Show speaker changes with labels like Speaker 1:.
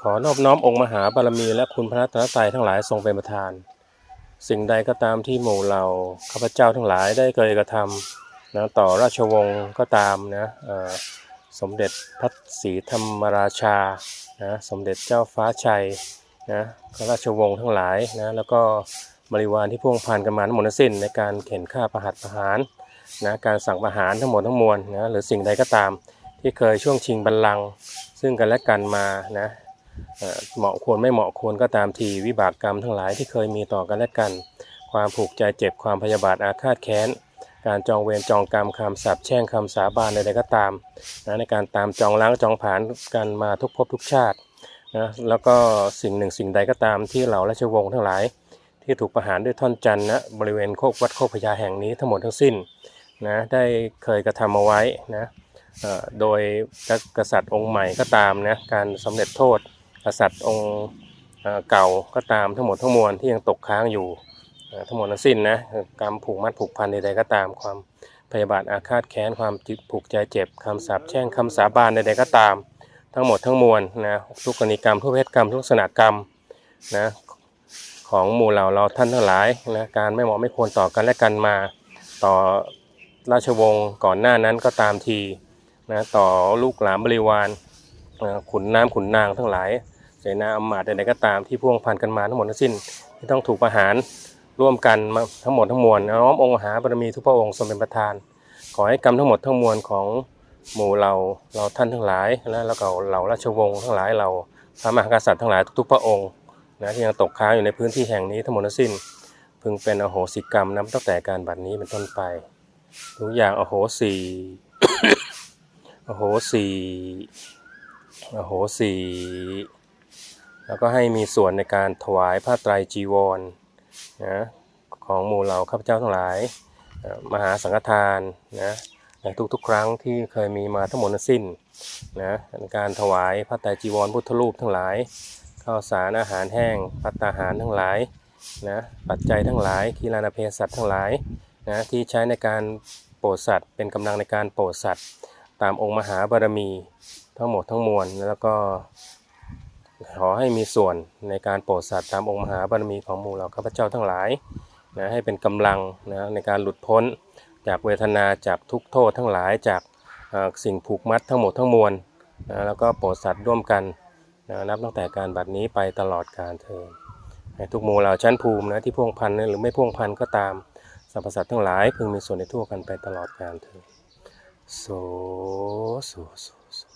Speaker 1: ขอนอบน้อมองค์มหาบารมี และคุณพระรัตนตรัยทั้งหลายทรงเป็นประธาน สิ่งใดก็ตามที่หมู่เราข้าพเจ้าทั้งหลายได้เคยกระทำนะต่อราชวงศ์ก็ตามนะสมเด็จพระศรีธรรมราชานะสมเด็จเจ้าฟ้าชัยนะข้าราชวงศ์ทั้งหลายนะแล้วก็บริวารที่พ่วงพันกันมาทั้งหมดทั้งสิ้น ในการเข็นฆ่าประหัตประหารนะการสั่งประหารทั้งหมดทั้งมวลนะหรือสิ่งใดก็ตาม ที่เคยช่วงชิงบัลลังก์ซึ่งกันและกันมานะเหมาะควรไม่เหมาะควรก็ตามทีวิบากกรรมทั้งหลายที่เคยมีต่อกันและกัน ความผูกใจเจ็บความพยาบาทอาฆาตแค้น การจองเวรจองกรรมคำสาปแช่งคำสาบานใดๆก็ตามนะในการตามจองล้างจองผลานกันมาทุกภพทุกชาตินะแล้วก็สิ่งหนึ่งสิ่งใดก็ตามที่เหล่าราชวงศ์ทั้งหลาย ที่ถูกประหารด้วยท่อนจันนะบริเวณโคกวัดโคกพญาแห่งนี้ทั้งหมดทั้งสิ้นนะได้เคยกระทำเอาไว้นะ โดยกษัตริย์องค์ใหม่ก็ตามนะการสำเร็จโทษกษัตริย์องค์เก่าก็ตามทั้งหมดทั้งมวลที่ยังตกค้างอยู่ทั้งหมดทั้งสิ้นนะกรรมผูกมัดผูกพันใดๆก็ตามความพยาบาทอาฆาตแค้นความจิตผูกใจเจ็บคำสาปแช่งคำสาบานใดๆก็ตาม ทั้งหมดทั้งมวลนะทุกกรณีกรรมทุกเพศกรรมทุกลักษณะกรรมนะของหมู่เหล่าเราท่านทั้งหลายนะการไม่เหมาะไม่ควรต่อกันและกันมา ต่อราชวงศ์ก่อนหน้านั้นก็ตามที นะต่อลูกหลานบริวารขุนน้ำขุนนางทั้งหลาย เสนาอำมาตย์ใดๆก็ตามที่พ่วงพันกันมาทั้งหมดทั้งสิ้นที่ต้องถูกประหารร่วมกันมาทั้งหมดทั้งมวลน้อมองค์หาบารมีทุกพระองค์ทรงเป็นประธาน ขอให้กรรมทั้งหมดทั้งมวลของหมู่เราเราท่านทั้งหลายและแล้วก็เหล่าราชวงศ์ทั้งหลายเราพระมหากษัตริย์ทั้งหลายทุกๆ พระองค์นะที่ยังตกค้างอยู่ในพื้นที่แห่งนี้ทั้งหมดทั้งสิ้น พึงเป็นอโหสิกรรมนับตั้งแต่การบัดนี้เป็นต้นไป ทุกอย่างอโหสิ อโหสิอโหสิแล้วก็ให้มีส่วนในการถวายผ้าไตรจีวรนะของหมู่เหล่าข้าพเจ้าทั้งหลาย มหาสังฆทานนะในทุกๆ ครั้งที่เคยมีมาทั้งหมดสิ้นนะในการถวายผ้าไตรจีวรพุทธรูปทั้งหลายข้าวสารอาหารแห้งปัตตาหารทั้งหลายนะปัจจัยทั้งหลายคีลานาเพศสัตว์ทั้งหลายนะที่ใช้ในการโปรดสัตว์เป็นกำลังในการโปรดสัตว์ ตามองค์มหาบารมีทั้งหมดทั้งมวลแล้วก็ขอให้มีส่วนในการโปรดสัตว์ตามองค์มหาบารมีของหมู่เราข้าพเจ้าทั้งหลายนะให้เป็นกำลังนะในการหลุดพ้นจากเวทนาจากทุกโทษทั้งหลายจากสิ่งผูกมัดทั้งหมดทั้งมวลนะแล้วก็โปรดสัตว์ร่วมกันนะนับตั้งแต่การบัดนี้ไปตลอดกาลเทอญให้ทุกหมู่เหล่าชั้นภูมินะที่พ่วงพันหรือไม่พ่วงพันก็ตามสรรพสัตว์ทั้งหลายพึงมีส่วนในทั่วกันไปตลอดกาลเทอญ そうそうそうそう。